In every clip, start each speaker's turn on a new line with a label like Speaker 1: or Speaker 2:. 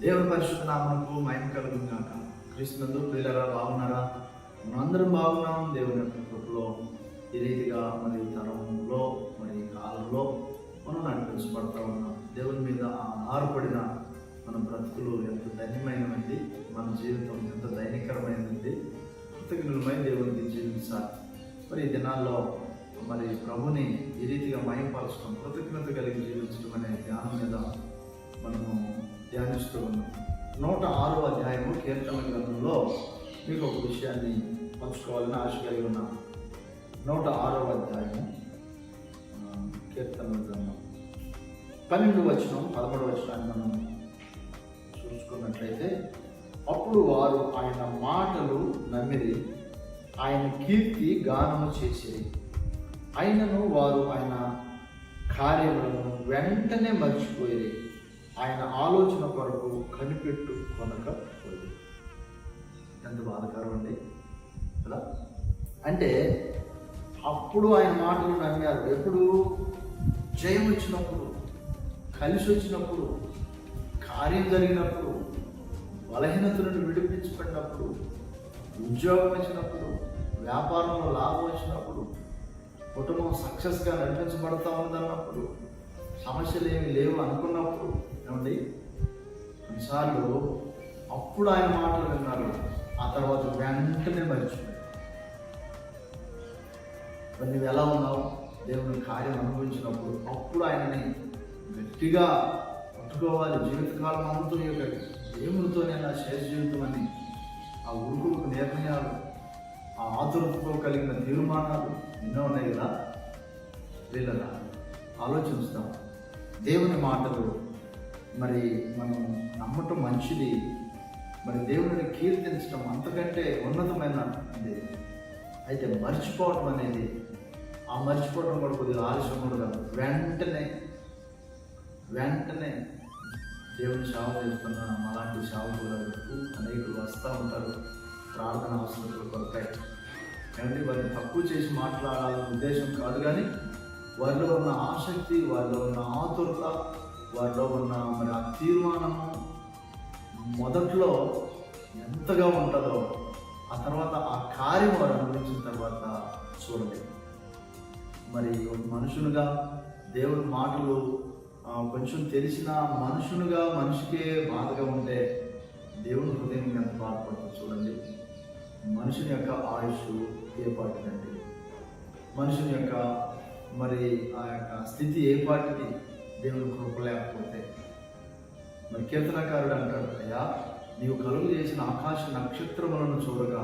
Speaker 1: దేవుని పరిశుద్ధ నామకు మహిమ కలుగును కాక క్రీస్తునందు పిల్లరా బాగున్నారా? మనందరం బాగున్నాం. దేవుని యొక్క కృపలో ఈ రీతిగా మరి తరంలో మరి కాలంలో మనం నడిపించబడతా ఉన్నాం. దేవుని మీద ఆధారపడిన మన బ్రతుకులు ఎంత ధన్యమైనది మన జీవితం ఎంత దైనికరమైనది కృతజ్ఞులమై దేవునికి జీవించాలి. మరి ఈ దినాల్లో మరి ప్రభుని ఈ రీతిగా మహింపరచడం కృతజ్ఞత కలిగి జీవించడం అనే ధ్యానం మీద మనము ధ్యానిస్తూ ఉన్నాం. నూట ఆరో అధ్యాయము కీర్తన గ్రంథంలో మీకు ఒక విషయాన్ని పంచుకోవాలని ఆశ కలిగి ఉన్నాం. నూట ఆరో అధ్యాయము కీర్తన గ్రంథం. పన్నెండు వచనం పదమూడు వచనాన్ని మనం చూసుకున్నట్లయితే అప్పుడు వారు ఆయన మాటలు నమ్మిది ఆయన కీర్తి గానము చేసేది అయినను వారు ఆయన కార్యములను వెంటనే మర్చిపోయేది ఆయన ఆలోచన కొరకు కనిపెట్టు కొనకపోయేది ఎంత బాధకరం అండి. కదా? అంటే అప్పుడు ఆయన మాటలు నమ్మారు. ఎప్పుడు జయం వచ్చినప్పుడు కలిసి వచ్చినప్పుడు కార్యం జరిగినప్పుడు బలహీనతలను నుండి విడిపించబడినప్పుడు ఉద్యోగం వచ్చినప్పుడు వ్యాపారంలో లాభం వచ్చినప్పుడు కుటుంబం సక్సెస్గా నడిపించబడతా ఉందన్నప్పుడు సమస్యలు ఏమి లేవు అనుకున్నప్పుడు ఏమండి కొన్నిసార్లు అప్పుడు ఆయన మాటలు విన్నారు ఆ తర్వాత వెంటనే మరిచిపోయారు నువ్వు ఎలా ఉన్నావు? దేవుని కార్యం అనుభవించినప్పుడు అప్పుడు ఆయనని గట్టిగా పట్టుకోవాలి. జీవితకాలం అంతా యొక్క దేవునితోనే నా శేష జీవితం అని ఆ ఉరుకులకు నిర్ణయాలు ఆ ఆతురతతో కలిగిన తీర్మానాలు ఎన్నో ఉన్నాయి కదా. వీళ్ళ ఆలోచిస్తాం దేవుని మాటలు మరి మనం నమ్మటం మంచిది. మరి దేవుడిని కీర్తించడం అంతకంటే ఉన్నతమైన ఇది. అయితే మర్చిపోవటం అనేది ఆ మర్చిపోవడం కూడా కొద్దిగా ఆలస్యం కూడా కాదు వెంటనే వెంటనే దేవుని సేవ చేస్తున్న అలాంటి సేవకులకు అనేకులు వస్తూ ఉంటారు. ప్రార్థన అవసరం కొరకాయి. కానీ వారిని తక్కువ చేసి మాట్లాడాలనే ఉద్దేశం కాదు కానీ వారిలో ఉన్న ఆసక్తి వారిలో ఉన్న ఆతురత వారిలో ఉన్న మరి ఆ తీర్మానము మొదట్లో ఎంతగా ఉంటుందో ఆ తర్వాత ఆ కార్యం వారు అనుభవించిన తర్వాత చూడలేదు మరి మనుషులుగా దేవుని మాటలు ఆ, కొంచెం తెలిసిన మనుషులుగా మనిషికే బాధగా ఉంటే దేవుని హృదయం ఎంత బాధపడుతుంది చూడండి. మనుషుని యొక్క ఆయుష్ ఏ పాటిదండి మనుషుని యొక్క మరి ఆ యొక్క స్థితి ఏ పాటిది దేవుని కృప లేకపోతే మరి కీర్తనకారుడు అంటాడు అయ్యా నీవు కలుగు చేసిన ఆకాశ నక్షత్రములను చూడగా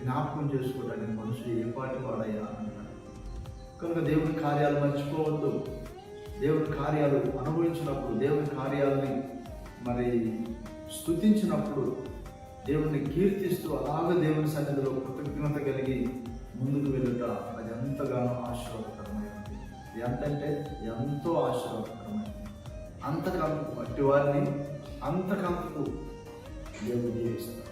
Speaker 1: జ్ఞాపకం చేసుకోవడానికి మనుషులు ఏ పాటి వాడయ్యా? అంటాడు కనుక దేవుని కార్యాలు మర్చిపోవద్దు. దేవుని కార్యాలు అనుభవించినప్పుడు దేవుని కార్యాలని మరి స్తుతించినప్పుడు దేవుని కీర్తిస్తూ అలాగ దేవుని సన్నిధిలో కృతజ్ఞత కలిగి ముందుకు వెళ్ళుట అది ఎంతగానో ఆశీర్వాదకరమైన ఎంతంటే ఎంతో ఆశీర్వాదకరమైనది అంతకంతకు అట్టి వారిని అంతకంతకు దేవుడు జీవిస్తాడు